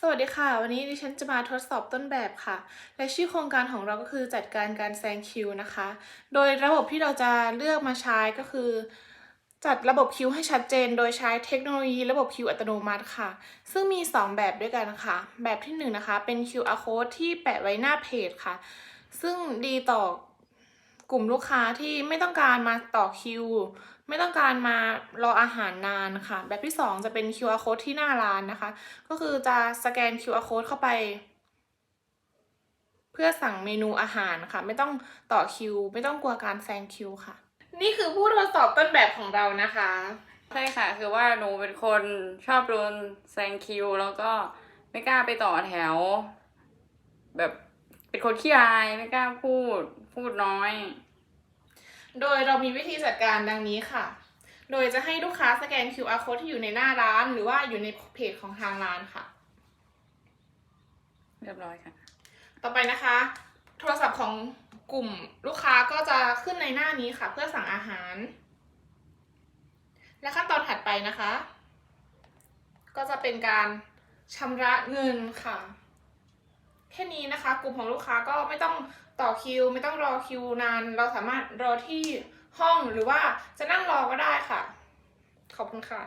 สวัสดีค่ะ วันนี้ดิฉันจะมาทดสอบต้นแบบค่ะ และชื่อโครงการของเราก็คือจัดการการแซงคิวนะคะ โดยระบบที่เราจะเลือกมาใช้ก็คือ จัดระบบคิวให้ชัดเจน โดยใช้เทคโนโลยีระบบคิวอัตโนมัติค่ะ ซึ่งมี 2 แบบด้วยกันค่ะ แบบที่ 1 นะคะ เป็น QR code ที่แปะไว้หน้าเพจค่ะ ซึ่งดีต่อ กลุ่มลูกค้าที่ไม่ต้องการมาต่อคิว ไม่ต้องการมารออาหารนานค่ะ แบบที่ 2 จะเป็น QR code ที่หน้าร้านนะคะ ก็คือจะสแกน QR code เข้าไป เพื่อสั่งเมนูอาหารค่ะ ไม่ต้องต่อคิว ไม่ต้องกลัวการแซงคิวค่ะ นี่คือผู้ทดสอบต้นแบบของเรานะคะ ใช่ค่ะ คือว่าหนูเป็นคนชอบโดนแซงคิว แล้วก็ไม่กล้าไปต่อแถว แบบ เป็นคนขี้อายไม่กล้าพูด พูดน้อย โดยเรามีวิธีจัดการดังนี้ค่ะ โดยจะให้ลูกค้าสแกน QR code ที่อยู่ในหน้าร้าน หรือว่าอยู่ในเพจของทางร้านค่ะ เรียบร้อยค่ะ ต่อไปนะคะ โทรศัพท์ของกลุ่มลูกค้าก็จะขึ้นในหน้านี้ค่ะ เพื่อสั่งอาหาร และขั้นตอนถัดไปนะคะ ก็จะเป็นการชำระเงินค่ะ แค่นี้นะคะ กลุ่มของลูกค้าก็ไม่ต้องต่อคิว ไม่ต้องรอคิวนาน เราสามารถรอที่ห้องหรือว่าจะนั่งรอก็ได้ค่ะ ขอบคุณค่ะ